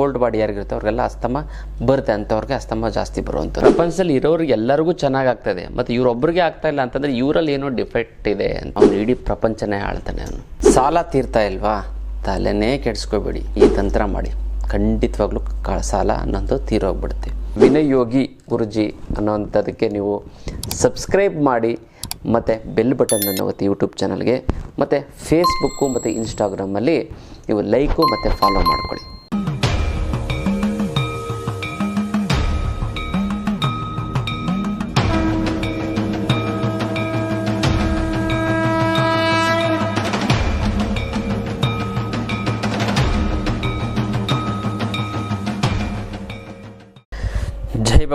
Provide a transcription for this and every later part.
Cold body ಯಾರಿಗಿರುತ್ತೆ ಅವ್ರಿಗೆಲ್ಲ asthma ಬರುತ್ತೆ ಅಂಥವ್ರಿಗೆ ಅಸ್ತಮ ಜಾಸ್ತಿ ಬರುವಂಥ ಪ್ರಪಂಚದಲ್ಲಿ ಇರೋರಿಗೆ ಎಲ್ಲರಿಗೂ ಚೆನ್ನಾಗಿ ಆಗ್ತದೆ ಮತ್ತು ಇವರೊಬ್ಬರಿಗೆ ಆಗ್ತಾ ಇಲ್ಲ ಅಂತಂದರೆ ಇವರಲ್ಲಿ ಏನೋ ಡಿಫೆಕ್ಟ್ ಇದೆ ಅಂತ. ಅವ್ನು ಇಡೀ ಪ್ರಪಂಚನೇ ಆಳ್ತಾನೆ ಅವನು. ಸಾಲ ತೀರ್ತಾ ಇಲ್ವಾ? ತಲೆನೇ ಕೆಡಿಸ್ಕೋಬೇಡಿ. ಈ ತಂತ್ರ ಮಾಡಿ. ಖಂಡಿತವಾಗ್ಲೂ ಸಾಲ ಅನ್ನೋದು ತೀರೋಗ್ಬಿಡುತ್ತೆ. ವಿನಯೋಗಿ ಯೋಗಿ ಗುರುಜಿ ಅನ್ನೋವಂಥದ್ದಕ್ಕೆ ನೀವು ಸಬ್ಸ್ಕ್ರೈಬ್ ಮಾಡಿ, ಮತ್ತು ಬೆಲ್ ಬಟನನ್ನು ಒತ್ತಿ ಯೂಟ್ಯೂಬ್ ಚಾನಲ್ಗೆ, ಮತ್ತು ಫೇಸ್ಬುಕ್ಕು, ಮತ್ತು ಇನ್ಸ್ಟಾಗ್ರಾಮಲ್ಲಿ ನೀವು ಲೈಕು, ಮತ್ತು ಫಾಲೋ ಮಾಡ್ಕೊಳ್ಳಿ.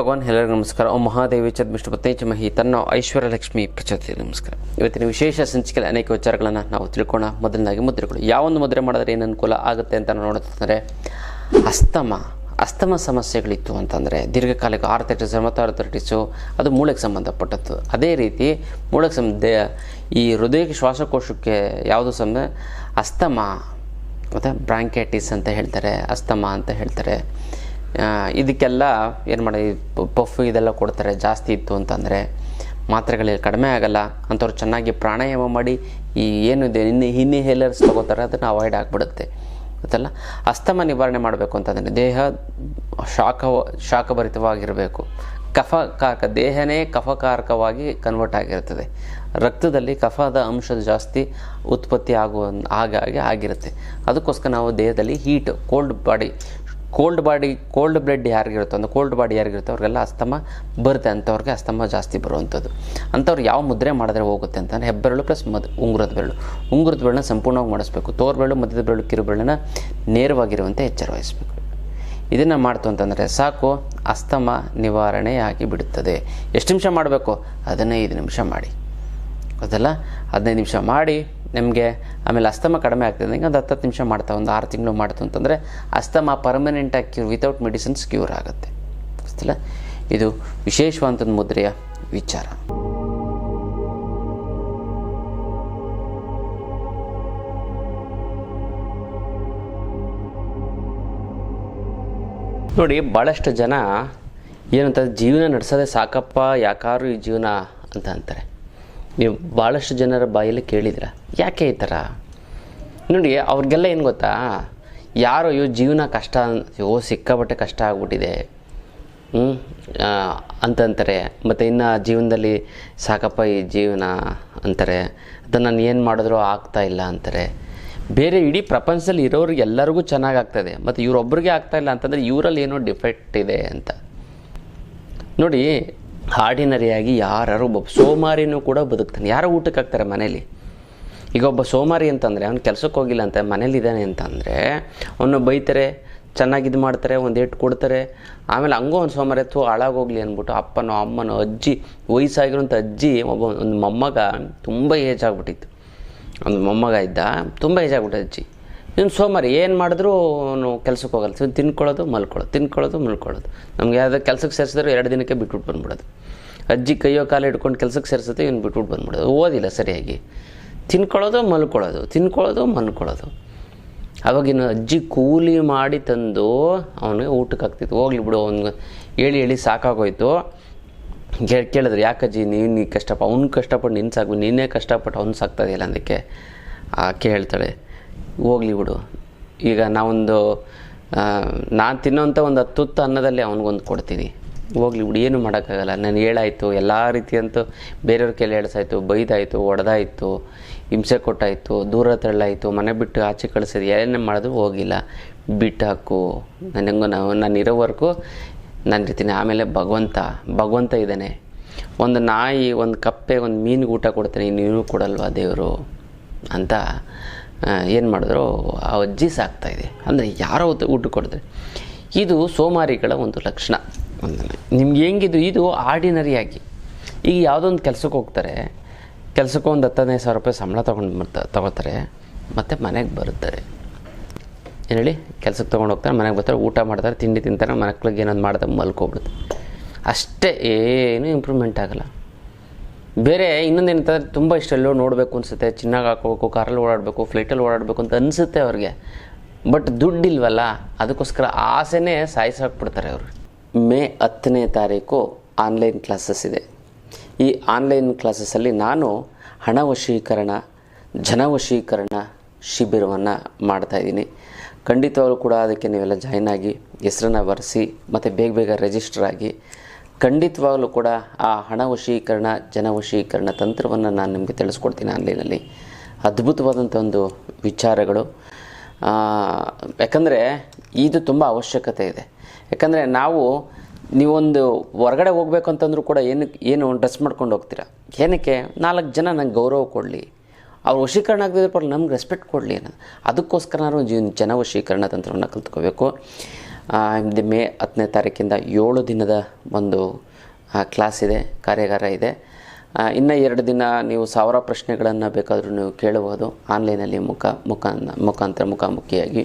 ಭಗವಾನ್ ಎಲ್ಲರಿಗೂ ನಮಸ್ಕಾರ. ಓಂ ಮಹಾದೇವಿ ಚದ್ ವಿಷ್ಣು ಪತ್ನೇಚ ಮಹಿ ತನ್ನ ಐಶ್ವರ್ಯ ಲಕ್ಷ್ಮಿ ಪ್ರಚೋದಿ ನಮಸ್ಕಾರ. ಇವತ್ತಿನ ವಿಶೇಷ ಸಂಚಿಕೆಯಲ್ಲಿ ಅನೇಕ ವಿಚಾರಗಳನ್ನು ನಾವು ತಿಳ್ಕೋಣ ಮೊದಲನಾಗಿ ಮುದ್ರೆಗಳು. ಯಾವೊಂದು ಮುದ್ರೆ ಮಾಡಿದ್ರೆ ಏನು ಅನುಕೂಲ ಆಗುತ್ತೆ ಅಂತ ನಾವು ನೋಡ್ತಂದರೆ ಅಸ್ತಮ. ಅಸ್ತಮ ಸಮಸ್ಯೆಗಳಿತ್ತು ಅಂತಂದರೆ ದೀರ್ಘಕಾಲಿಕ ಆರ್ಥೈಟಿಸ್ ಮತ್ತು ಅದು ಮೂಳೆಗೆ ಸಂಬಂಧಪಟ್ಟದ್ದು. ಅದೇ ರೀತಿ ಮೂಳೆಗೆ ಸಂಬಂಧ, ಈ ಹೃದಯಕ್ಕೆ ಶ್ವಾಸಕೋಶಕ್ಕೆ ಯಾವುದು ಸಮ ಅಸ್ತಮ. ಮತ್ತು ಬ್ರಾಂಕೈಟಿಸ್ ಅಂತ ಹೇಳ್ತಾರೆ. ಅಸ್ತಮ ಅಂತ ಹೇಳ್ತಾರೆ. ಇದಕ್ಕೆಲ್ಲ ಏನು ಮಾಡಿ ಪಫ್ ಇದೆಲ್ಲ ಕೊಡ್ತಾರೆ, ಜಾಸ್ತಿ ಇತ್ತು ಅಂತಂದರೆ ಮಾತ್ರೆಗಳಲ್ಲಿ ಕಡಿಮೆ ಆಗಲ್ಲ, ಅಂಥವ್ರು ಚೆನ್ನಾಗಿ ಪ್ರಾಣಾಯಾಮ ಮಾಡಿ ಈ ಏನಿದೆ ಇನ್ನು ಹಿನ್ನಿ ಹೇಲರ್ಸ್ ತೊಗೋತಾರೆ, ಅದನ್ನು ಅವಾಯ್ಡ್ ಆಗಿಬಿಡುತ್ತೆ. ಗೊತ್ತಲ್ಲ? ಅಸ್ತಮ ನಿವಾರಣೆ ಮಾಡಬೇಕು ಅಂತಂದರೆ ದೇಹ ಶಾಖ, ಶಾಖಭರಿತವಾಗಿರಬೇಕು. ಕಫಕಾರಕ, ದೇಹನೇ ಕಫಕಾರಕವಾಗಿ ಕನ್ವರ್ಟ್ ಆಗಿರುತ್ತದೆ ರಕ್ತದಲ್ಲಿ ಕಫದ ಅಂಶ ಜಾಸ್ತಿ ಉತ್ಪತ್ತಿ ಆಗುವ ಹಾಗಾಗಿ ಆಗಿರುತ್ತೆ. ಅದಕ್ಕೋಸ್ಕರ ನಾವು ದೇಹದಲ್ಲಿ heat cold body cold body, cold blood ಯಾರಿಗಿರುತ್ತೋ, ಅಂದ್ರೆ ಕೋಲ್ಡ್ ಬಾಡಿ ಯಾರಿಗಿರುತ್ತೋ, ಅವ್ರಿಗೆಲ್ಲ ಅಸ್ತಮ ಬರುತ್ತೆ. ಅಂಥವ್ರಿಗೆ ಅಸ್ತಮ ಜಾಸ್ತಿ ಬರುವಂಥದ್ದು. ಅಂಥವ್ರು ಯಾವ ಮುದ್ರೆ ಮಾಡಿದ್ರೆ ಹೋಗುತ್ತೆ ಅಂತಂದರೆ ಹೆಬ್ಬೆರಳು ಪ್ಲಸ್ ಮದ್, ಉಂಗುರದ ಬೆರಳು. ಉಂಗುರದ ಬೆರಳನ್ನ ಸಂಪೂರ್ಣವಾಗಿ ಮಾಡಿಸ್ಬೇಕು. ತೋರ್ ಬೆರಳು, ಮಧ್ಯದ ಬೆರಳು, ಕಿರು ಬೆರಳನ್ನ ನೇರವಾಗಿರುವಂತೆ ಎಚ್ಚರ ವಹಿಸಬೇಕು. ಇದನ್ನು ಮಾಡ್ತು ಅಂತಂದರೆ ಸಾಕು, ಅಸ್ತಮ ನಿವಾರಣೆಯಾಗಿ ಬಿಡುತ್ತದೆ. ಎಷ್ಟು ನಿಮಿಷ ಮಾಡಬೇಕು? ಹದಿನೈದು ನಿಮಿಷ ಮಾಡಿ. ಗೊತ್ತಲ್ಲ? ಹದಿನೈದು ನಿಮಿಷ ಮಾಡಿ ನಿಮಗೆ ಆಮೇಲೆ ಅಸ್ತಮ ಕಡಿಮೆ ಆಗ್ತದೆ. ಹಿಂಗೆ ಒಂದು ಹತ್ತು ನಿಮಿಷ ಮಾಡ್ತಾ, ಒಂದು ಆರು ತಿಂಗಳು ಮಾಡ್ತು ಅಂತಂದರೆ ಅಸ್ತಮ ಪರ್ಮನೆಂಟಾಗಿ ಕ್ಯೂರ್ ವಿತೌಟ್ ಮೆಡಿಸಿನ್ಸ್ ಕ್ಯೂರ್ ಆಗುತ್ತೆ. ಗೊತ್ತಿಲ್ಲ ಇದು ವಿಶೇಷವಾದಂಥ ಮುದ್ರೆಯ ವಿಚಾರ. ನೋಡಿ ಭಾಳಷ್ಟು ಜನ ಏನಂತ ಜೀವನ ನಡೆಸೋದೇ ಸಾಕಪ್ಪ ಯಾಕಾರು ಈ ಜೀವನ ಅಂತ ಅಂತಾರೆ. ನೀವು ಭಾಳಷ್ಟು ಜನರ ಬಾಯಲ್ಲಿ ಕೇಳಿದಿರ ಯಾಕೆ ಈ ಥರ? ನೋಡಿ, ಅವ್ರಿಗೆಲ್ಲ ಏನು ಗೊತ್ತಾ? ಯಾರೋ ಅಯ್ಯೋ ಜೀವನ ಕಷ್ಟ, ಅಯ್ಯೋ, ಸಿಕ್ಕಾಪಟ್ಟೆ ಕಷ್ಟ ಆಗ್ಬಿಟ್ಟಿದೆ. ಹ್ಞೂ ಅಂತಂತಾರೆ ಮತ್ತು ಇನ್ನು ಜೀವನದಲ್ಲಿ ಸಾಕಪ್ಪ ಈ ಜೀವನ ಅಂತಾರೆ. ಅದನ್ನು ನಾನು ಏನು ಮಾಡಿದ್ರೂ ಆಗ್ತಾ ಇಲ್ಲ ಅಂತಾರೆ. ಬೇರೆ ಇಡೀ ಪ್ರಪಂಚದಲ್ಲಿ ಇರೋರಿಗೆ ಎಲ್ಲರಿಗೂ ಚೆನ್ನಾಗಿ ಮತ್ತು ಇವರೊಬ್ಬರಿಗೆ ಆಗ್ತಾ ಇಲ್ಲ ಅಂತಂದರೆ ಇವರಲ್ಲಿ ಏನೋ ಡಿಫೆಕ್ಟ್ ಇದೆ ಅಂತ. ನೋಡಿ ಆರ್ಡಿನರಿಯಾಗಿ ಯಾರು ಒಬ್ಬ ಸೋಮಾರಿನೂ ಕೂಡ ಬದುಕ್ತಾನೆ. ಯಾರೋ ಊಟಕ್ಕೆ ಹಾಕ್ತಾರೆ ಮನೇಲಿ ಈಗ ಒಬ್ಬ ಸೋಮಾರಿ ಅಂತಂದರೆ, ಅವ್ನು ಕೆಲಸಕ್ಕೆ ಹೋಗಿಲ್ಲ ಅಂತ ಮನೇಲಿದ್ದಾನೆ ಅಂತಂದರೆ, ಅವನು ಬೈತಾರೆ, ಚೆನ್ನಾಗಿ ಇದು ಮಾಡ್ತಾರೆ, ಒಂದು ಏಟು ಕೊಡ್ತಾರೆ. ಆಮೇಲೆ ಹಂಗೋ ಒಂದು ಸೋಮಾರಿ ಎತ್ತು ಹಾಳಾಗೋಗ್ಲಿ ಅಂದ್ಬಿಟ್ಟು ಅಪ್ಪನೋ, ಅಮ್ಮನೋ, ಅಜ್ಜಿ ವಯಸ್ಸಾಗಿರೋಂಥ ಅಜ್ಜಿ, ಒಬ್ಬ ಒಂದು ಮೊಮ್ಮಗ, ತುಂಬ ಏಜ್ ಆಗ್ಬಿಟ್ಟಿತ್ತು. ಒಂದು ಮೊಮ್ಮಗ ಇದ್ದ, ತುಂಬ ಏಜ್ ಆಗ್ಬಿಟ್ಟು ಅಜ್ಜಿ. ಇವ್ನು ಸೋಮಾರಿ ಏನು ಮಾಡಿದ್ರು ಅವನು ಕೆಲಸಕ್ಕೆ ಹೋಗಲ್ಲ. ಸೊ ತಿನ್ಕೊಳ್ಳೋದು, ಮಲ್ಕೊಳ್ಳೋದು ತಿನ್ಕೊಳ್ಳೋದು, ಮಲ್ಕೊಳ್ಳೋದು. ನಮ್ಗೆ ಯಾವುದೋ ಕೆಲಸಕ್ಕೆ ಸೇರಿಸಿದ್ರು ಎರಡು ದಿನಕ್ಕೆ ಬಿಟ್ಬಿಟ್ಟು ಬಂದ್ಬಿಡೋದು. ಅಜ್ಜಿ ಕೈಯೋ ಕಾಲು ಹಿಡ್ಕೊಂಡು ಕೆಲಸಕ್ಕೆ ಸೇರಿಸುತ್ತೆ, ಇವ್ನು ಬಿಟ್ಬಿಟ್ಟು ಬಂದ್ಬಿಡೋದು. ಓದಿಲ್ಲ ಸರಿಯಾಗಿ. ತಿನ್ಕೊಳ್ಳೋದು, ಮಲ್ಕೊಳ್ಳೋದು ತಿನ್ಕೊಳ್ಳೋದು, ಮಲ್ಕೊಳ್ಳೋದು. ಅವಾಗಿನ ಅಜ್ಜಿ ಕೂಲಿ ಮಾಡಿ ತಂದು ಅವನಿಗೆ ಊಟಕ್ಕೆ ಹಾಕ್ತಿತ್ತು. ಹೋಗ್ಲಿ ಬಿಡು ಅವ್ನಿಗೆ ಹೇಳಿ ಹೇಳಿ ಸಾಕಾಗೋಯ್ತು. ಕೇಳಿದ್ರು, ಯಾಕಜ್ಜಿ, ನೀನು ನೀ ಕಷ್ಟಪ, ಅವ್ನು ಕಷ್ಟಪಟ್ಟು ನಿನ್ನ ಸಾಕು ನೀನೇ ಕಷ್ಟಪಟ್ಟು ಅವ್ನು ಸಾಕ್ತದೆಯಲ್ಲ ಅದಕ್ಕೆ ಆಕೆ ಹೇಳ್ತಾಳೆ ಹೋಗ್ಲಿ ಬಿಡು. ಈಗ ನಾವೊಂದು ನಾನು ತಿನ್ನೋಂಥ ಒಂದು ಹತ್ತುತ್ತು ಅನ್ನದಲ್ಲಿ ಅವನಿಗೊಂದು ಕೊಡ್ತೀನಿ. ಹೋಗ್ಲಿ ಬಿಡು, ಏನು ಮಾಡೋಕ್ಕಾಗಲ್ಲ. ನಾನು ಹೇಳಾಯಿತು ಎಲ್ಲ ರೀತಿಯಂತೂ ಬೇರೆಯವ್ರ ಕೈಲಿ ಹೇಳ್ಸಾಯ್ತು ಬೈದಾಯಿತು ಹೊಡೆದಾಯಿತು ಹಿಂಸೆ ಕೊಟ್ಟಾಯಿತು, ದೂರ ತಳ್ಳಾಯಿತು, ಮನೆ ಬಿಟ್ಟು ಆಚೆ ಕಳಿಸಿದ್ರು ಏನೇ ಮಾಡಿದ್ರು ಹೋಗಿಲ್ಲ. ಬಿಟ್ಟು ಹಾಕು ನನಗೂ ನಾವು, ನಾನು ಇರೋವರೆಗೂ ನಾನು ಇರ್ತೀನಿ. ಆಮೇಲೆ ಭಗವಂತ ಭಗವಂತ ಇದ್ದಾನೆ. ಒಂದು ನಾಯಿ, ಒಂದು ಕಪ್ಪೆ, ಒಂದು ಮೀನಿಗೆ ಊಟ ಕೊಡ್ತೀನಿ, ನೀನು ಕೊಡಲ್ವಾ ದೇವರು? ಅಂತ. ಏನು ಮಾಡಿದ್ರು? ಆ ಅಜ್ಜಿ ಸಾಕ್ತಾ ಇದೆ. ಅಂದರೆ ಯಾರೋ ಊಟ ಕೊಡಿದ್ರೆ ಇದು ಸೋಮಾರಿಗಳ ಒಂದು ಲಕ್ಷಣ ನಿಮ್ಗೆ ಹೆಂಗಿದು? ಇದು ಆರ್ಡಿನರಿಯಾಗಿ ಈಗ ಯಾವುದೋ ಒಂದು ಕೆಲಸಕ್ಕೆ ಹೋಗ್ತಾರೆ. ಕೆಲಸಕ್ಕೆ ಒಂದು ಹತ್ತು ಹದಿನೈದು ಸಾವಿರ ರೂಪಾಯಿ ಸಂಬಳ ತೊಗೊಂಡು ಬರ್ತಾ, ತಗೋತಾರೆ. ಮತ್ತು ಮನೆಗೆ ಬರುತ್ತಾರೆ. ಏನು ಹೇಳಿ? ಕೆಲಸಕ್ಕೆ ತೊಗೊಂಡು ಹೋಗ್ತಾರೆ, ಮನೆಗೆ ಬರ್ತಾರೆ, ಊಟ ಮಾಡ್ತಾರೆ, ತಿಂಡಿ ತಿಂತಾರೆ ಮಕ್ಕಳಿಗೆ ಏನೊಂದು ಮಾಡ್ತಾರೆ, ಮಲ್ಕೋಬಿಡುತ್ತೆ. ಅಷ್ಟೇ, ಏನೂ ಇಂಪ್ರೂವ್ಮೆಂಟ್ ಆಗಲ್ಲ. ಬೇರೆ ಇನ್ನೊಂದು ಏನಂತಂದ್ರೆ ತುಂಬ ಇಷ್ಟೆಲ್ಲೋ ನೋಡಬೇಕು ಅನಿಸುತ್ತೆ. ಚಿನ್ನಾಗಿ ಹಾಕೋಬೇಕು, ಕಾರಲ್ಲಿ ಓಡಾಡಬೇಕು, ಫ್ಲೈಟಲ್ಲಿ ಓಡಾಡಬೇಕು ಅಂತ ಅನಿಸುತ್ತೆ ಅವ್ರಿಗೆ. ಬಟ್ ದುಡ್ಡಿಲ್ವಲ್ಲ, ಅದಕ್ಕೋಸ್ಕರ ಆಸೆನೇ ಸಾಯಿಸಾಕ್ಬಿಡ್ತಾರೆ ಅವರು. ಮೇ ಹತ್ತನೇ ತಾರೀಕು ಆನ್ಲೈನ್ ಕ್ಲಾಸಸ್ ಇದೆ. ಈ ಆನ್ಲೈನ್ ಕ್ಲಾಸಸ್ಸಲ್ಲಿ ನಾನು ಹಣ ವಶೀಕರಣ ಜನ ವಶೀಕರಣ ಶಿಬಿರವನ್ನು ಮಾಡ್ತಾಯಿದ್ದೀನಿ ಖಂಡಿತವಾಗ್ಲೂ ಕೂಡ ಅದಕ್ಕೆ ನೀವೆಲ್ಲ ಜಾಯ್ನ್ ಆಗಿ ಹೆಸರನ್ನು ಬರೆಸಿ, ಮತ್ತು ಬೇಗ ಬೇಗ ರಿಜಿಸ್ಟರ್ ಆಗಿ ಖಂಡಿತವಾಗಲೂ ಕೂಡ ಆ ಹಣ ವಶೀಕರಣ, ಜನ ವಶೀಕರಣ ತಂತ್ರವನ್ನು ನಾನು ನಿಮಗೆ ತಿಳಿಸ್ಕೊಡ್ತೀನಿ ಆನ್ಲೈನಲ್ಲಿ ಅದ್ಭುತವಾದಂಥ ಒಂದು ವಿಚಾರಗಳು. ಯಾಕಂದರೆ ಇದು ತುಂಬ ಅವಶ್ಯಕತೆ ಇದೆ. ಯಾಕಂದರೆ ನಾವು, ನೀವೊಂದು ಹೊರಗಡೆ ಹೋಗಬೇಕು ಅಂತಂದ್ರೂ ಕೂಡ ಏನು ಏನು ಡ್ರೆಸ್ ಮಾಡ್ಕೊಂಡು ಹೋಗ್ತೀರಾ? ಏನಕ್ಕೆ? ನಾಲ್ಕು ಜನ ನಂಗೆ ಗೌರವ ಕೊಡಲಿ. ಅವ್ರು ವಶೀಕರಣ ಆಗದಿದ್ರೆ ಪರ ನಮ್ಗೆ ರೆಸ್ಪೆಕ್ಟ್ ಕೊಡಲಿ ಅನ್ನೋದು. ಅದಕ್ಕೋಸ್ಕರ ನಾವು ಜನ ವಶೀಕರಣ ತಂತ್ರವನ್ನು ಕಲ್ತ್ಕೋಬೇಕು. ಮೇ ಹತ್ತನೇ ತಾರೀಕಿಂದ ಏಳು ದಿನದ ಒಂದು ಕ್ಲಾಸ್ ಇದೆ, ಕಾರ್ಯಾಗಾರ ಇದೆ. ಇನ್ನು ಎರಡು ದಿನ ನೀವು ಸಾವಿರ ಪ್ರಶ್ನೆಗಳನ್ನು ಬೇಕಾದರೂ ನೀವು ಕೇಳಬಹುದು ಆನ್ಲೈನಲ್ಲಿ ಮುಖ ಮುಖ ಮುಖಾಂತರ ಮುಖಾಮುಖಿಯಾಗಿ.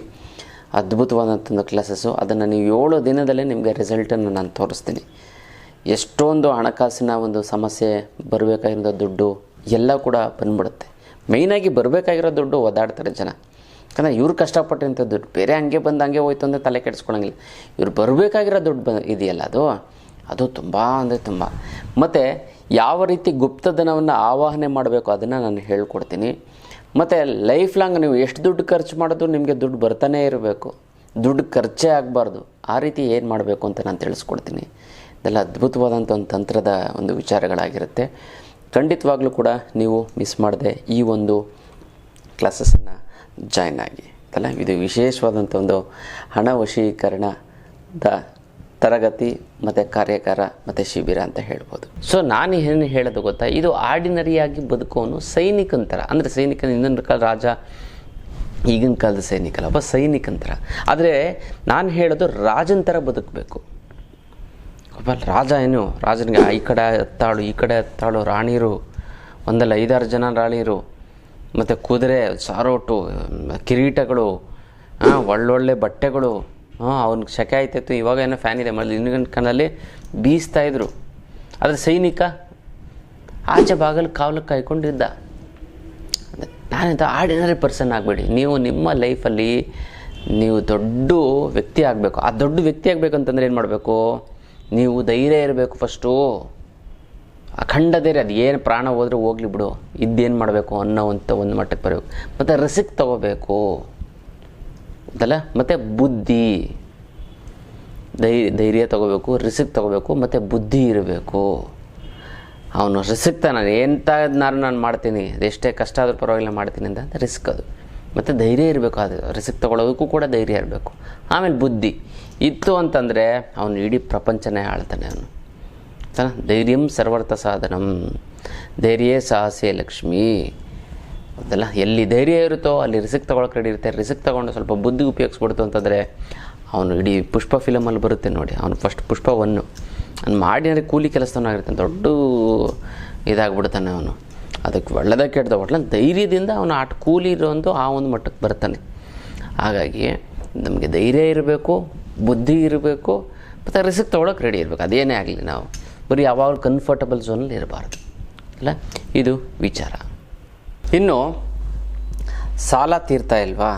ಅದ್ಭುತವಾದಂಥ ಒಂದು ಕ್ಲಾಸಸ್ಸು ಅದನ್ನು ನೀವು ಏಳು ದಿನದಲ್ಲೇ ನಿಮಗೆ ರಿಸಲ್ಟನ್ನು ನಾನು ತೋರಿಸ್ತೀನಿ. ಎಷ್ಟೊಂದು ಹಣಕಾಸಿನ ಒಂದು ಸಮಸ್ಯೆ, ಬರಬೇಕಾಗಿರೋ ದುಡ್ಡು ಎಲ್ಲ ಕೂಡ ಬಂದ್ಬಿಡುತ್ತೆ. ಮೇಯ್ನಾಗಿ ಬರಬೇಕಾಗಿರೋ ದುಡ್ಡು ಒದಾಡ್ತಾರೆ ಜನ. ಯಾಕಂದರೆ ಇವ್ರು ಕಷ್ಟಪಟ್ಟಂಥ ದುಡ್ಡು, ಬೇರೆ ಹಂಗೆ ಬಂದು ಹಂಗೆ ಹೋಯ್ತು ಅಂದರೆ ತಲೆ ಕೆಡಿಸ್ಕೊಳಂಗಿಲ್ಲ. ಇವ್ರು ಬರಬೇಕಾಗಿರೋ ದುಡ್ಡು ಬ ಇದೆಯಲ್ಲ ಅದು? ಅದು ತುಂಬ ಅಂದರೆ ತುಂಬ. ಮತ್ತು ಯಾವ ರೀತಿ ಗುಪ್ತಧನವನ್ನು ಆವಾಹನೆ ಮಾಡಬೇಕು ಅದನ್ನು ನಾನು ಹೇಳ್ಕೊಡ್ತೀನಿ. ಮತ್ತು ಲೈಫ್ ಲಾಂಗ್ ನೀವು ಎಷ್ಟು ದುಡ್ಡು ಖರ್ಚು ಮಾಡಿದ್ರು ನಿಮಗೆ ದುಡ್ಡು ಬರ್ತಾನೇ ಇರಬೇಕು. ದುಡ್ಡು ಖರ್ಚೇ ಆಗಬಾರ್ದು. ಆ ರೀತಿ ಏನು ಮಾಡಬೇಕು ಅಂತ ನಾನು ತಿಳಿಸ್ಕೊಡ್ತೀನಿ. ಇದೆಲ್ಲ ಅದ್ಭುತವಾದಂಥ ಒಂದು ತಂತ್ರದ ಒಂದು ವಿಚಾರಗಳಾಗಿರುತ್ತೆ. ಖಂಡಿತವಾಗ್ಲೂ ಕೂಡ ನೀವು ಮಿಸ್ ಮಾಡದೆ ಈ ಒಂದು ಕ್ಲಾಸಸನ್ನು ಜಾಯ್ನ್ ಆಗಿ. ಅಲ್ಲ ಇದು ವಿಶೇಷವಾದಂಥ ಒಂದು ಹಣ ವಶೀಕರಣದ ತರಗತಿ ಮತ್ತು ಕಾರ್ಯಕಾರ ಮತ್ತು ಶಿಬಿರ ಅಂತ ಹೇಳ್ಬೋದು. ಸೊ ನಾನು ಏನು ಹೇಳೋದು ಗೊತ್ತಾ? ಇದು ಆರ್ಡಿನರಿಯಾಗಿ ಬದುಕೋನು ಸೈನಿಕನ ಥರ. ಅಂದರೆ ಸೈನಿಕನ ಇನ್ನೊಂದು ಕಾಲ ರಾಜ, ಈಗಿನ ಕಾಲದ ಸೈನಿಕಲ್ಲ, ಒಬ್ಬ ಸೈನಿಕನ ಥರ. ಆದರೆ ನಾನು ಹೇಳೋದು ರಾಜನ ಥರ ಬದುಕಬೇಕು. ಒಬ್ಬ ರಾಜ ಏನು? ರಾಜನಿಗೆ ಈ ಕಡೆ ಹತ್ತಾಳು ಈ ಕಡೆ ಹತ್ತಾಳು ರಾಣಿರು, ಒಂದಲ್ಲ ಐದಾರು ಜನ ರಾಣಿರು. ಮತ್ತು ಕುದುರೆ, ಸಾರೋಟು, ಕಿರೀಟಗಳು ಒಳ್ಳೊಳ್ಳೆ ಬಟ್ಟೆಗಳು ಹಾಂ ಅವ್ನಿಗೆ ಶಕೆ ಆಯ್ತಿತ್ತು. ಇವಾಗ ಏನೋ ಫ್ಯಾನ್ ಇದೆ. ಮೊದಲು ಇನ್ನೊಂದು ಕಣ್ಣಲ್ಲಿ ಬೀಸ್ತಾ ಇದ್ರು. ಆದರೆ ಸೈನಿಕ ಆಚೆ ಬಾಗಲು ಕಾವಲು ಕಾಯ್ಕೊಂಡಿದ್ದ. ನಾನಂತ ಆರ್ಡಿನರಿ ಪರ್ಸನ್ ಆಗಬೇಡಿ. ನೀವು ನಿಮ್ಮ ಲೈಫಲ್ಲಿ ನೀವು ದೊಡ್ಡ ವ್ಯಕ್ತಿ ಆಗಬೇಕು. ಆ ದೊಡ್ಡ ವ್ಯಕ್ತಿ ಆಗಬೇಕು ಅಂತಂದ್ರೆ ಏನು ಮಾಡಬೇಕು? ನೀವು ಧೈರ್ಯ ಇರಬೇಕು ಫಸ್ಟು. ಅಖಂಡ ಧೈರ್ಯ ಅದು ಏನು ಪ್ರಾಣ ಹೋದ್ರೆ ಹೋಗ್ಲಿ ಬಿಡು, ಇದ್ದೇನು ಮಾಡಬೇಕು ಅನ್ನೋ ಅಂತ ಒಂದು ಮಟ್ಟಕ್ಕೆ ಬರಬೇಕು. ಮತ್ತು ರಸಿಕ್ ತಗೋಬೇಕು. ಅಂತಲ್ಲ ಮತ್ತು ಬುದ್ಧಿ. ಧೈರ್ಯ ಧೈರ್ಯ ತಗೋಬೇಕು, ರಿಸಿಕ್ ತಗೋಬೇಕು, ಮತ್ತು ಬುದ್ಧಿ ಇರಬೇಕು. ಅವನು ರಿಸ್ಕ್ ನಾನು ಎಂಥದ್ನಾರು ನಾನು ಮಾಡ್ತೀನಿ ಎಷ್ಟೇ ಕಷ್ಟ ಆದರೂ ಪರವಾಗಿಲ್ಲ ಮಾಡ್ತೀನಿ ಅಂತ ರಿಸ್ಕ್ ಅದು. ಮತ್ತು ಧೈರ್ಯ ಇರಬೇಕು ಅದು, ರಿಸ್ಕ್ ತೊಗೊಳೋದಕ್ಕೂ ಕೂಡ ಧೈರ್ಯ ಇರಬೇಕು. ಆಮೇಲೆ ಬುದ್ಧಿ. ಇತ್ತು ಅಂತಂದರೆ ಅವನು ಇಡೀ ಪ್ರಪಂಚನೇ ಆಳ್ತಾನೆ ಅವನು. ಆಯ್ತಾ? ಧೈರ್ಯಂ ಸರ್ವರ್ಥ ಸಾಧನಂ. ಧೈರ್ಯ ಸಾಹಸೆ ಲಕ್ಷ್ಮಿ. ಅದಲ್ಲ ಎಲ್ಲಿ ಧೈರ್ಯ ಇರುತ್ತೋ ಅಲ್ಲಿ ರಿಸಿಕ್ ತೊಗೊಳಕ್ಕೆ ರೆಡಿ ಇರುತ್ತೆ. ರಿಸಿಕ್ ತೊಗೊಂಡು ಸ್ವಲ್ಪ ಬುದ್ಧಿ ಉಪಯೋಗಿಸ್ಬಿಡ್ತು ಅಂತಂದರೆ ಅವನು ಇಡೀ ಪುಷ್ಪ ಫಿಲಮಲ್ಲಿ ಬರುತ್ತೆ ನೋಡಿ. ಅವನು ಫಸ್ಟ್ ಪುಷ್ಪ ಒನ್ನು ಅವ್ನು ಮಾಡಿದ್ರೆ ಕೂಲಿ ಕೆಲಸದವನಾಗಿರ್ತಾನೆ ದೊಡ್ಡ ಇದಾಗ್ಬಿಡ್ತಾನೆ ಅವನು. ಅದಕ್ಕೆ ಒಳ್ಳೆದ ಕೆಟ್ಟದ. ಒಟ್ಲ ಧೈರ್ಯದಿಂದ ಅವನು ಆಟ ಕೂಲಿ ಇರೋಂದು ಆ ಒಂದು ಮಟ್ಟಕ್ಕೆ ಬರ್ತಾನೆ. ಹಾಗಾಗಿ ನಮಗೆ ಧೈರ್ಯ ಇರಬೇಕು, ಬುದ್ಧಿ ಇರಬೇಕು, ಮತ್ತು ರಿಸ್ಕ್ ತೊಗೊಳಕ್ಕೆ ರೆಡಿ ಇರಬೇಕು. ಅದೇನೇ ಆಗಲಿ ನಾವು. ಬರೀ ಯಾವಾಗಲೂ ಕಂಫರ್ಟಬಲ್ ಝೋನಲ್ಲಿ ಇರಬಾರ್ದು ಅಲ್ಲ ಇದು ವಿಚಾರ. ಇನ್ನು, ಸಾಲ ತೀರ್ತಾ ಇಲ್ವಾ?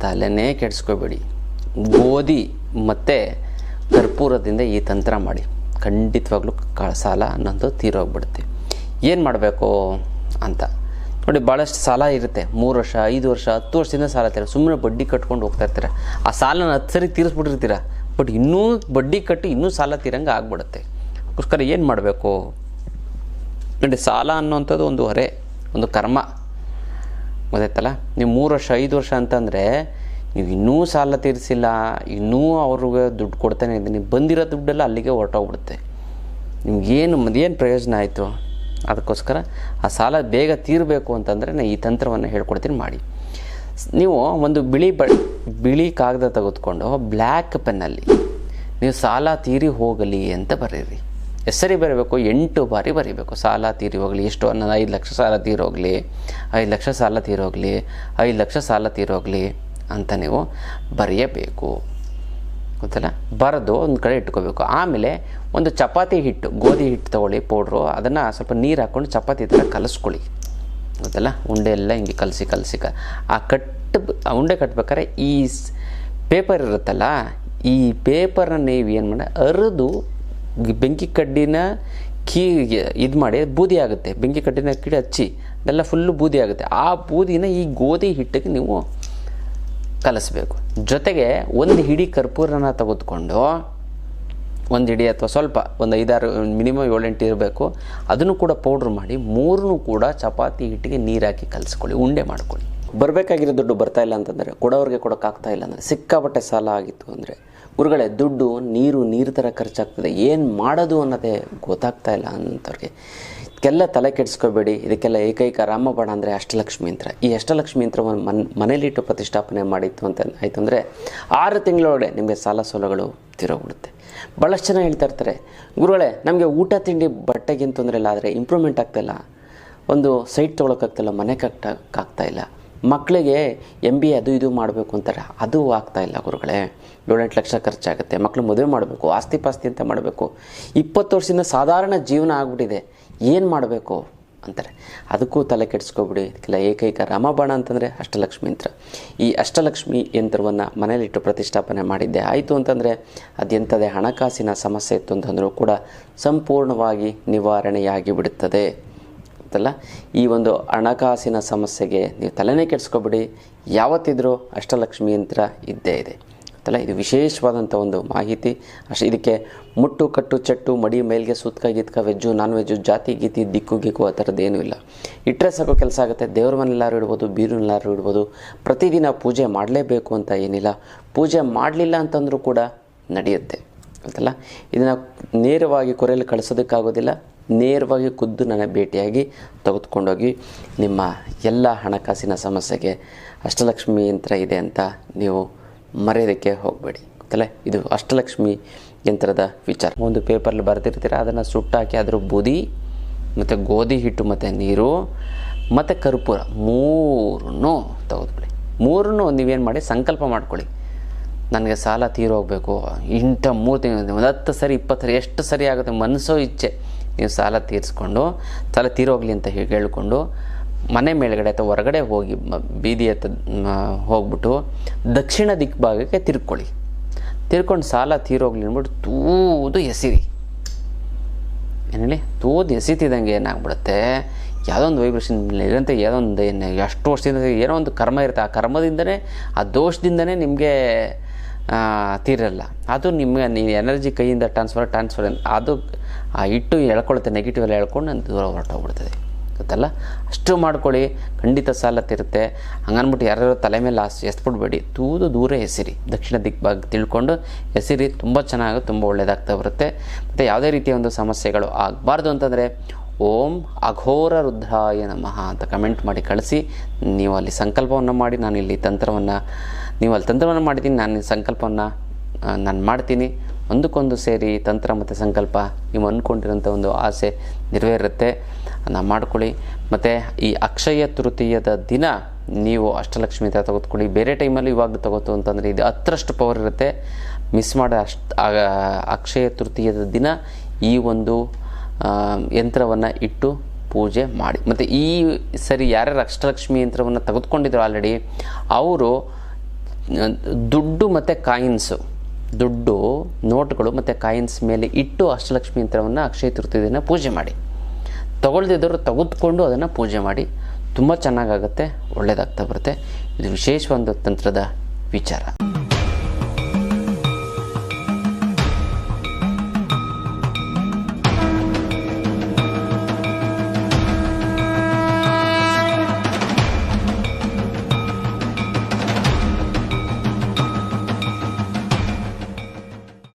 ತಲೆನೇ ಕೆಡಿಸ್ಕೋಬೇಡಿ. ಗೋಧಿ ಮತ್ತು ಕರ್ಪೂರದಿಂದ ಈ ತಂತ್ರ ಮಾಡಿ. ಖಂಡಿತವಾಗ್ಲೂ ಸಾಲ ಅನ್ನೋದು ತೀರೋಗ್ಬಿಡುತ್ತೆ. ಏನು ಮಾಡಬೇಕು ಅಂತ? ನೋಡಿ ಭಾಳಷ್ಟು ಸಾಲ ಇರುತ್ತೆ. ಮೂರು ವರ್ಷ, ಐದು ವರ್ಷ, ಹತ್ತು ವರ್ಷದಿಂದ ಸಾಲ ತೀರ. ಸುಮ್ಮನೆ ಬಡ್ಡಿ ಕಟ್ಕೊಂಡು ಹೋಗ್ತಾ ಇರ್ತೀರ. ಆ ಸಾಲನ ಹತ್ತು ಸರಿ ತೀರಿಸ್ಬಿಟ್ಟಿರ್ತೀರ. ಬಟ್ ಇನ್ನೂ ಬಡ್ಡಿ ಕಟ್ಟಿ ಇನ್ನೂ ಸಾಲ ತೀರಂಗೆ ಆಗ್ಬಿಡುತ್ತೆ. ಅದಕ್ಕೋಸ್ಕರ ಏನು ಮಾಡಬೇಕು? ನೋಡಿ, ಸಾಲ ಅನ್ನೋಂಥದ್ದು ಒಂದು ಹೊರೆ, ಒಂದು ಕರ್ಮ. ಗೊತ್ತಾಯ್ತಲ್ಲ? ನೀವು ಮೂರು ವರ್ಷ, ಐದು ವರ್ಷ ಅಂತಂದರೆ, ನೀವು ಇನ್ನೂ ಸಾಲ ತೀರಿಸಿಲ್ಲ, ಇನ್ನೂ ಅವ್ರಿಗೆ ದುಡ್ಡು ಕೊಡ್ತಾನೆ ಇದ್ದೀನಿ, ಬಂದಿರೋ ದುಡ್ಡೆಲ್ಲ ಅಲ್ಲಿಗೆ ಹೊರಟೋಗ್ಬಿಡುತ್ತೆ. ನಿಮ್ಗೇನು ಏನು ಪ್ರಯೋಜನ ಆಯಿತು? ಅದಕ್ಕೋಸ್ಕರ ಆ ಸಾಲ ಬೇಗ ತೀರಬೇಕು ಅಂತಂದರೆ ನಾನು ಈ ತಂತ್ರವನ್ನು ಹೇಳ್ಕೊಡ್ತೀನಿ, ಮಾಡಿ. ನೀವು ಒಂದು ಬಿಳಿ ಬ, ಬಿಳಿ ಕಾಗದ ತೆಗೆದುಕೊಂಡು, ಬ್ಲ್ಯಾಕ್ ಪೆನ್ನಲ್ಲಿ, ನೀವು ಸಾಲ ತೀರಿ ಹೋಗಲಿ ಅಂತ ಬರೀರಿ. ಎಷ್ಟು ಬರಬೇಕು, ಎಂಟು ಬಾರಿ ಬರೀಬೇಕು. ಸಾಲ ತೀರಿ ಹೋಗಲಿ, ಎಷ್ಟು ಅನ್ನೋದು ಐದು ಲಕ್ಷ ಸಾಲ ತೀರೋಗಲಿ ಐದು ಲಕ್ಷ ಸಾಲ ತೀರೋಗಲಿ ಐದು ಲಕ್ಷ ಸಾಲ ತೀರೋಗಲಿ ಅಂತ ನೀವು ಬರೆಯಬೇಕು. ಗೊತ್ತಲ್ಲ? ಬರೆದು ಒಂದು ಕಡೆ ಇಟ್ಕೋಬೇಕು. ಆಮೇಲೆ ಒಂದು ಚಪಾತಿ ಹಿಟ್ಟು, ಗೋಧಿ ಹಿಟ್ಟು ತೊಗೊಳ್ಳಿ, ಪೌಡ್ರು, ಅದನ್ನು ಸ್ವಲ್ಪ ನೀರು ಹಾಕ್ಕೊಂಡು ಚಪಾತಿ ಥರ ಕಲಸ್ಕೊಳ್ಳಿ. ಗೊತ್ತಲ್ಲ? ಉಂಡೆ ಎಲ್ಲ ಹಿಂಗೆ ಕಲಸಿ ಕಲಸಿ ಆ ಕಟ್ ಆ ಉಂಡೆ ಕಟ್ಬೇಕಾದ್ರೆ ಈ ಪೇಪರ್ ಇರುತ್ತಲ್ಲ, ಈ ಪೇಪರ್ನ ನೀವು ಏನು ಮಾಡಿ ಅರಿದು ಬೆಂಕಿ ಕಡ್ಡಿನ ಕೀ ಇದು ಮಾಡಿ ಬೂದಿ ಆಗುತ್ತೆ. ಬೆಂಕಿ ಕಡ್ಡಿನ ಕಿಡಿ ಹಚ್ಚಿ, ಅದೆಲ್ಲ ಫುಲ್ಲು ಬೂದಿ ಆಗುತ್ತೆ. ಆ ಬೂದಿನ ಈ ಗೋಧಿ ಹಿಟ್ಟಿಗೆ ನೀವು ಕಲಿಸ್ಬೇಕು. ಜೊತೆಗೆ ಒಂದು ಹಿಡಿ ಕರ್ಪೂರನ ತೆಗೆದುಕೊಂಡು, ಒಂದು ಹಿಡಿ ಅಥವಾ ಸ್ವಲ್ಪ ಒಂದು ಐದಾರು, ಮಿನಿಮಮ್ ಏಳೆಂಟು ಇರಬೇಕು. ಅದನ್ನು ಕೂಡ ಪೌಡ್ರ್ ಮಾಡಿ, ಮೂರನ್ನು ಕೂಡ ಚಪಾತಿ ಹಿಟ್ಟಿಗೆ ನೀರಾಕಿ ಕಲಿಸ್ಕೊಳ್ಳಿ, ಉಂಡೆ ಮಾಡ್ಕೊಳ್ಳಿ. ಬರಬೇಕಾಗಿರೋ ದುಡ್ಡು ಬರ್ತಾ ಇಲ್ಲ ಅಂತಂದರೆ, ಕೊಡೋರಿಗೆ ಕೊಡೋಕ್ಕಾಗ್ತಾ ಇಲ್ಲ ಅಂದರೆ, ಸಿಕ್ಕಾಪಟ್ಟೆ ಸಾಲ ಆಗಿತ್ತು ಅಂದರೆ ಗುರುಗಳೇ, ದುಡ್ಡು, ನೀರು ನೀರು ಥರ ಖರ್ಚಾಗ್ತದೆ. ಏನು ಮಾಡೋದು ಅನ್ನೋದೇ ಗೊತ್ತಾಗ್ತಾ ಇಲ್ಲ ಅಂಥವ್ರಿಗೆ ಇದಕ್ಕೆಲ್ಲ ತಲೆ ಕೆಡಿಸ್ಕೋಬೇಡಿ. ಇದಕ್ಕೆಲ್ಲ ಏಕೈಕ ರಾಮಬಾಣ ಅಂದರೆ ಅಷ್ಟಲಕ್ಷ್ಮಿ ಯಂತ್ರ ಈ ಅಷ್ಟಲಕ್ಷ್ಮಿ ಯಂತ್ರವನ್ನು ಮನ್ ಮನೇಲಿಟ್ಟು ಪ್ರತಿಷ್ಠಾಪನೆ ಮಾಡಿತ್ತು ಅಂತ ಆಯಿತು ಅಂದರೆ ಆರು ತಿಂಗಳೊಳಗೆ ನಿಮಗೆ ಸಾಲ ಸೋಲಗಳು ತಿರೋಗ್ಬಿಡುತ್ತೆ. ಭಾಳಷ್ಟು ಜನ ಹೇಳ್ತಾ ಇರ್ತಾರೆ, ಗುರುಗಳೇ, ನಮಗೆ ಊಟ, ತಿಂಡಿ ಬಟ್ಟೆಗಿಂತ ತೊಂದರೆ ಇಲ್ಲ, ಆದರೆ ಇಂಪ್ರೂವ್ಮೆಂಟ್ ಆಗ್ತಾಯಿಲ್ಲ ಒಂದು ಸೈಟ್ ತೊಗೊಳಕ್ಕಾಗ್ತಾಯಿಲ್ಲ ಮನೆ ಕಟ್ಟಕ್ಕಾಗ್ತಾ ಇಲ್ಲ. ಮಕ್ಕಳಿಗೆ ಎಂ ಬಿ ಎ ಅದು ಇದು ಮಾಡಬೇಕು ಅಂತಾರೆ. ಅದು ಆಗ್ತಾ ಇಲ್ಲ ಗುರುಗಳೇ. ಏಳೆಂಟು ಲಕ್ಷ ಖರ್ಚಾಗುತ್ತೆ. ಮಕ್ಕಳು ಮದುವೆ ಮಾಡಬೇಕು, ಆಸ್ತಿ ಪಾಸ್ತಿ ಅಂತ ಮಾಡಬೇಕು. ಇಪ್ಪತ್ತು ವರ್ಷದಿಂದ ಸಾಧಾರಣ ಜೀವನ ಆಗ್ಬಿಟ್ಟಿದೆ. ಏನು ಮಾಡಬೇಕು ಅಂತಾರೆ. ಅದಕ್ಕೂ ತಲೆ ಕೆಡಿಸ್ಕೊಬಿಡಿ. ಇದಕ್ಕೆಲ್ಲ ಏಕೈಕ ರಾಮಬಾಣ ಅಂತಂದರೆ ಅಷ್ಟಲಕ್ಷ್ಮಿ ಯಂತ್ರ ಈ ಅಷ್ಟಲಕ್ಷ್ಮಿ ಯಂತ್ರವನ್ನು ಮನೇಲಿಟ್ಟು ಪ್ರತಿಷ್ಠಾಪನೆ ಮಾಡಿದ್ದೆ. ಆಯಿತು ಅಂತಂದರೆ ಅದೆಂಥದೇ ಹಣಕಾಸಿನ ಸಮಸ್ಯೆ ಇತ್ತು ಅಂತಂದರೂ ಕೂಡ ಸಂಪೂರ್ಣವಾಗಿ ನಿವಾರಣೆಯಾಗಿ ಬಿಡುತ್ತದೆ ಅಂತಲ್ಲ, ಈ ಒಂದು ಹಣಕಾಸಿನ ಸಮಸ್ಯೆಗೆ ನೀವು ತಲೆನೇ ಕೆಡಿಸ್ಕೊಬಿಡಿ. ಯಾವತ್ತಿದ್ರೂ ಅಷ್ಟಲಕ್ಷ್ಮಿ ಯಂತ್ರ ಇದ್ದೇ ಇದೆ. ಅಂತಲ್ಲ, ಇದು ವಿಶೇಷವಾದಂಥ ಒಂದು ಮಾಹಿತಿ. ಅಷ್ಟು, ಇದಕ್ಕೆ ಮುಟ್ಟು, ಕಟ್ಟು, ಚಟ್ಟು, ಮಡಿ, ಮೇಲ್ಗೆ ಸುತ್ಕ, ಗೀತ್ಕ, ವೆಜ್ಜು ನಾನ್ ವೆಜ್ಜು ಜಾತಿ, ಗೀತಿ, ದಿಕ್ಕು, ಗಿಕ್ಕು, ಆ ಥರದ್ದು ಏನೂ ಇಲ್ಲ. ಇಟ್ಟರೆ ಸಾಕೋ ಕೆಲಸ ಆಗುತ್ತೆ. ದೇವ್ರ ಮನೆಲ್ಲಾರು ಇಡ್ಬೋದು, ಬೀರುನೆಲ್ಲಾರು ಇಡ್ಬೋದು. ಪ್ರತಿದಿನ ಪೂಜೆ ಮಾಡಲೇಬೇಕು ಅಂತ ಏನಿಲ್ಲ. ಪೂಜೆ ಮಾಡಲಿಲ್ಲ ಅಂತಂದರೂ ಕೂಡ ನಡೆಯುತ್ತೆ. ಅಂತಲ್ಲ, ಇದನ್ನು ನೇರವಾಗಿ ಕೊರೆಯಲ್ಲಿ ಕಳಿಸೋದಕ್ಕಾಗೋದಿಲ್ಲ. ನೇರವಾಗಿ ಖುದ್ದು ನನ್ನ ಭೇಟಿಯಾಗಿ ತೆಗೆದುಕೊಂಡೋಗಿ ನಿಮ್ಮ ಎಲ್ಲ ಹಣಕಾಸಿನ ಸಮಸ್ಯೆಗೆ ಅಷ್ಟಲಕ್ಷ್ಮಿ ಯಂತ್ರ ಇದೆ ಅಂತ ನೀವು ಮರೆಯೋದಕ್ಕೆ ಹೋಗಬೇಡಿ. ಗೊತ್ತಲ್ಲ? ಇದು ಅಷ್ಟಲಕ್ಷ್ಮಿ ಯಂತ್ರದ ವಿಚಾರ. ಒಂದು ಪೇಪರಲ್ಲಿ ಬರೆದಿರ್ತೀರ? ಅದನ್ನು ಸುಟ್ಟಾಕಿ ಅದರ ಬೂದಿ, ಮತ್ತು ಗೋಧಿ ಹಿಟ್ಟು, ಮತ್ತು ನೀರು, ಮತ್ತು ಕರ್ಪೂರ ಮೂರನ್ನು ತೆಗೆದುಬಿಡಿ. ಮೂರನ್ನು ನೀವೇನು ಮಾಡಿ, ಸಂಕಲ್ಪ ಮಾಡ್ಕೊಳ್ಳಿ. ನನಗೆ ಸಾಲ ತೀರೋಗಬೇಕು. ಇಂಥ ಮೂರು ತಿಂಗಳು, ಒಂದು ಹತ್ತು ಸರಿ, ಇಪ್ಪತ್ತು ಸರಿ, ಎಷ್ಟು ಸರಿ ಆಗುತ್ತೆ ಮನಸ್ಸೋ ಇಚ್ಛೆ. ನೀವು ಸಾಲ ತೀರಿಸ್ಕೊಂಡು ಸಾಲ ತೀರೋಗಲಿ ಅಂತ ಹೇಳಿ ಹೇಳ್ಕೊಂಡು, ಮನೆ ಮೇಲ್ಗಡೆ ಅಥವಾ ಹೊರಗಡೆ ಹೋಗಿ ಬೀದಿ ಹತ್ತ ಹೋಗ್ಬಿಟ್ಟು ದಕ್ಷಿಣ ದಿಕ್ಭಾಗಕ್ಕೆ ತಿರ್ಕೊಳ್ಳಿ. ತಿರ್ಕೊಂಡು ಸಾಲ ತೀರೋಗ್ಲಿ ಅಂದ್ಬಿಟ್ಟು ತೂದು ಎಸಿರಿ. ಏನು ಹೇಳಿ ತೂದು ಎಸಿತಿದ್ದಂಗೆ ಏನಾಗ್ಬಿಡುತ್ತೆ? ಯಾವುದೋ ಒಂದು ವೈಬ್ರೇಷನ್ ಇರಂತೆ ಯಾವುದೋ ಒಂದು ಏನು, ಎಷ್ಟು ವರ್ಷದಿಂದ ಏನೋ ಒಂದು ಕರ್ಮ ಇರುತ್ತೆ. ಆ ಕರ್ಮದಿಂದನೇ, ಆ ದೋಷದಿಂದನೇ ನಿಮಗೆ ತೀರಲ್ಲ. ಅದು ನಿಮಗೆ ನೀವು ಎನರ್ಜಿ ಕೈಯಿಂದ ಟ್ರಾನ್ಸ್ಫರ್ ಟ್ರಾನ್ಸ್ಫರ್ ಅದು ಆ ಹಿಟ್ಟು ಎಳ್ಕೊಳುತ್ತೆ ನೆಗೆಟಿವ್ ಎಲ್ಲ ಹೇಳ್ಕೊಂಡು ನಾನು ದೂರ ಹೊರಟೋಗ್ಬಿಡ್ತದೆ. ಗೊತ್ತಲ್ಲ? ಅಷ್ಟು ಮಾಡ್ಕೊಳ್ಳಿ, ಖಂಡಿತ ಸಾಲ ತಿರುತ್ತೆ ಹಂಗನ್ಬಿಟ್ಟು ಯಾರ್ಯಾರು ತಲೆ ಮೇಲೆ ಆಸ್, ಎಸ್ಬಿಡ್ಬೇಡಿ. ತೂದು ದೂರ ಎಸಿರಿ ದಕ್ಷಿಣ ದಿಕ್ಭಾಗ ತಿಳ್ಕೊಂಡು ಎಸಿರಿ ತುಂಬ ಚೆನ್ನಾಗಿ, ತುಂಬ ಒಳ್ಳೆಯದಾಗ್ತಾ ಬರುತ್ತೆ. ಮತ್ತು ಯಾವುದೇ ರೀತಿಯ ಒಂದು ಸಮಸ್ಯೆಗಳು ಆಗಬಾರ್ದು ಅಂತಂದರೆ, ಓಂ ಅಘೋರ ರುದ್ರಾಯ ನಮಃ ಅಂತ ಕಮೆಂಟ್ ಮಾಡಿ ಕಳಿಸಿ. ನೀವು ಅಲ್ಲಿ ಸಂಕಲ್ಪವನ್ನು ಮಾಡಿ ನಾನು ಇಲ್ಲಿ ತಂತ್ರವನ್ನು, ನೀವು ಅಲ್ಲಿ ತಂತ್ರವನ್ನು ಮಾಡಿದ್ದೀನಿ, ನಾನು ಸಂಕಲ್ಪವನ್ನು ನಾನು ಮಾಡ್ತೀನಿ. ಒಂದಕ್ಕೊಂದು ಸೇರಿ ತಂತ್ರ ಮತ್ತು ಸಂಕಲ್ಪ ನೀವು ಅಂದ್ಕೊಂಡಿರೋಂಥ ಒಂದು ಆಸೆ ನೆರವೇರುತ್ತೆ. ಅದನ್ನು ಮಾಡ್ಕೊಳ್ಳಿ. ಮತ್ತು ಈ ಅಕ್ಷಯ ತೃತೀಯದ ದಿನ ನೀವು ಅಷ್ಟಲಕ್ಷ್ಮಿ ಹತ್ರ ತೆಗೆದುಕೊಳ್ಳಿ. ಬೇರೆ ಟೈಮಲ್ಲಿ ಇವಾಗ ತಗೋತು ಅಂತಂದರೆ ಇದು ಹತ್ತರಷ್ಟು ಪವರ್ ಇರುತ್ತೆ. ಮಿಸ್ ಮಾಡೋ ಅಷ್ಟು ಅಕ್ಷಯ ತೃತೀಯದ ದಿನ ಈ ಒಂದು ಯಂತ್ರವನ್ನು ಇಟ್ಟು ಪೂಜೆ ಮಾಡಿ. ಮತ್ತು ಈ ಸರಿ ಯಾರ್ಯಾರು ಅಷ್ಟಲಕ್ಷ್ಮಿ ಯಂತ್ರವನ್ನು ತೆಗೆದುಕೊಂಡಿದ್ರು ಆಲ್ರೆಡಿ ಅವರು, ದುಡ್ಡು ಮತ್ತು ಕಾಯಿನ್ಸು ದುಡ್ಡು, ನೋಟ್ಗಳು ಮತ್ತು ಕಾಯಿನ್ಸ್ ಮೇಲೆ ಇಟ್ಟು ಅಷ್ಟಲಕ್ಷ್ಮಿ ಯಂತ್ರವನ್ನು ಅಕ್ಷಯ ಪೂಜೆ ಮಾಡಿ. ತಗೊಳ್ದಿದ್ದವರು ತೆಗೆದುಕೊಂಡು ಅದನ್ನು ಪೂಜೆ ಮಾಡಿ. ತುಂಬ ಚೆನ್ನಾಗಾಗುತ್ತೆ ಒಳ್ಳೆಯದಾಗ್ತಾ ಬರುತ್ತೆ. ಇದು ವಿಶೇಷ ಒಂದು ತಂತ್ರದ ವಿಚಾರ.